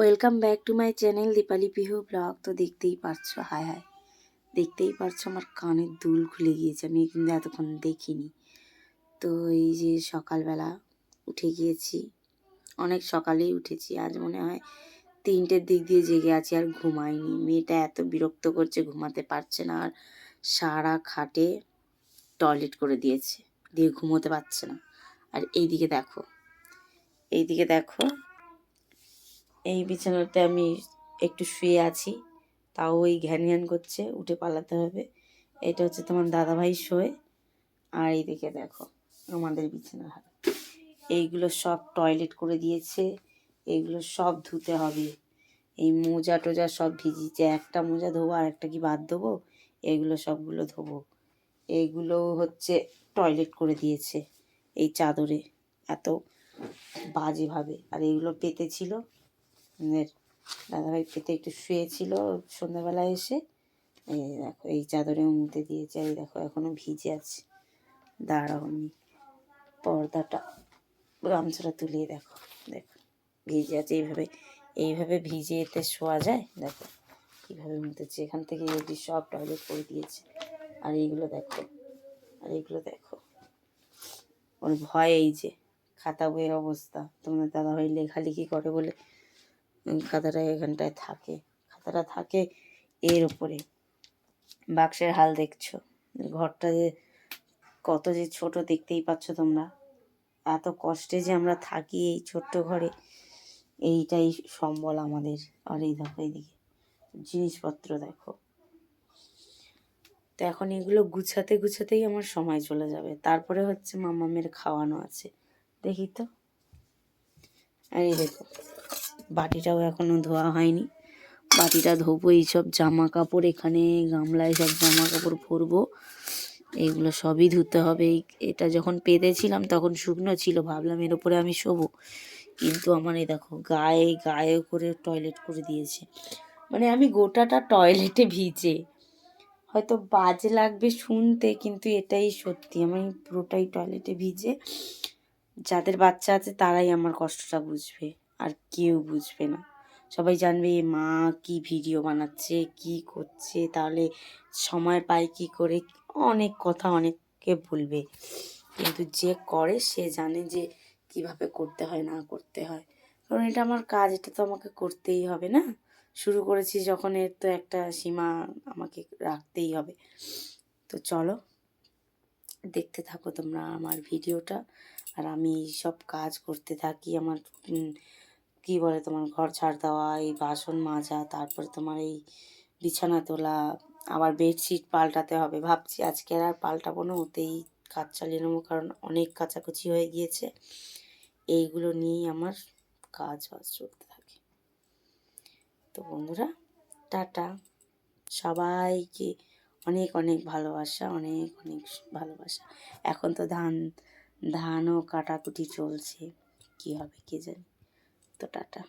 Welcome back to my channel Dipali Pihu blog. তো দেখতেই পারছ, হায় হায়। দেখতেই পারছ আমার কানের দুল খুলে গিয়েছে, আমি কিন্তু এতক্ষণ দেখিনি। তো এই যে সকালবেলা উঠে গিয়েছি, অনেক সকালেই উঠেছি, আজ মনে হয় তিনটের দিক দিয়ে জেগে আছি আর ঘুমাইনি। মেয়েটা এত বিরক্ত করছে, ঘুমাতে পারছে না আর সারা খাটে টয়লেট করে দিয়েছে, দিয়ে ঘুমোতে পারছে না। আর এইদিকে দেখো এইদিকে দেখো এই বিছানাতে আমি একটু শুয়ে আছি। তাও ওই ঘ্যান ঘ্যান করছে, উঠে পালাতে হবে। এটা হচ্ছে তোমার দাদাভাই শোয়ে। আর এইদিকে দেখো, আমাদের বিছানার হাল এইগুলো সব টয়লেট করে দিয়েছে, এইগুলো সব ধুতে হবে। এই মোজা টোজা সব ভিজিয়েছে, একটা মোজা ধোবো আর একটা কি বাদ দেবো? এগুলো সবগুলো ধোবো। এইগুলো হচ্ছে টয়লেট করে দিয়েছে এই চাদরে, এত বাজেভাবে। আর এগুলো পেতে ছিল দাদাভাই পেতে একটু শুয়েছিল সন্ধ্যাবেলায় এসে। এই দেখো, এই চাদরে মুতে দিয়েছে এই দেখো এখনও ভিজে আছে। দাঁড়াও আমি পর্দাটা, গামছাটা তুলিয়ে দেখো দেখো, ভিজে আছে। এইভাবে এইভাবে ভিজে এতে শোয়া যায়? দেখো, কীভাবে মুতেছে এখান থেকে অবধি সব টয়লেট করে দিয়েছে। আর এইগুলো দেখো, আর এইগুলো দেখো। ওর ভয় এই যে, খাতা বইয়ের অবস্থা। তোমাদের দাদাভাই লেখালেখি করে বলে খাতাটা এখানটায় থাকে। খাতাটা থাকে এর উপরে। বাক্সের হাল দেখছ। ঘরটা যে কত যে ছোট দেখতেই পাচ্ছ তোমরা। এত কষ্টে যে আমরা থাকি এই ছোট্ট ঘরে। এইটাই সম্বল আমাদের। আর এই দেখো এইদিকে। জিনিসপত্র দেখো। তো এখন এগুলো গুছাতে গুছাতেই আমার সময় চলে যাবে। তারপরে হচ্ছে মামামের খাওয়ানো আছে। দেখি তো? আর এই দেখো। বাটিটাও এখনও ধোয়া হয়নি। বাটিটা ধোবো, এইসব জামা কাপড় এখানে, গামলায় সব জামা কাপড় ভরবো। এইগুলো সবই ধুতে হবে। এই, এটা যখন পেতেছিলাম তখন শুকনো ছিল, ভাবলাম এর উপরে আমি শোবো। কিন্তু আমার এই দেখো, গায়ে গায়ে করে টয়লেট করে দিয়েছে। মানে আমি গোটাটা টয়লেটে ভিজে। হয়তো বাজে লাগবে শুনতে, কিন্তু এটাই সত্যি। আমি পুরোটাই টয়লেটে ভিজে, যাদের বাচ্চা আছে তারাই আমার কষ্টটা বুঝবে। আর কেউ বুঝবে না। সবাই জানবে মা কি ভিডিও বানাচ্ছে, কি করছে? তাহলে সময় পায় কি করে? অনেক কথা অনেককে বলবে। কিন্তু যে করে, সে জানে যে কীভাবে করতে হয়, না করতে হয়। কারণ এটা আমার কাজ, এটা তো আমাকে করতেই হবে না? শুরু করেছি যখন, এর তো একটা সীমা আমাকে রাখতেই হবে। তো চলো, দেখতে থাকো তোমরা আমার ভিডিওটা। আর আমি সব কাজ করতে থাকি, আমার কি বলে তোমার, ঘর ছাড় দেওয়া, এই বাসন মাজা, তারপরে তোমার এই বিছানা তোলা, আবার বেডশিট পাল্টাতে হবে। ভাবছি আজকে আর পাল্টাবো না, ওতেই কাজ চালিয়ে নেব, কারণ অনেক কাচাকুচি হয়ে গিয়েছে। এইগুলো নিয়েই আমার কাজ বাজ চলতে থাকে। তো বন্ধুরা, টাটা। সবাইকে অনেক অনেক ভালোবাসা, অনেক অনেক ভালোবাসা। এখন তো ধান, ধানও কাটাকুটি চলছে, কি হবে কে জানি? তো টাটা।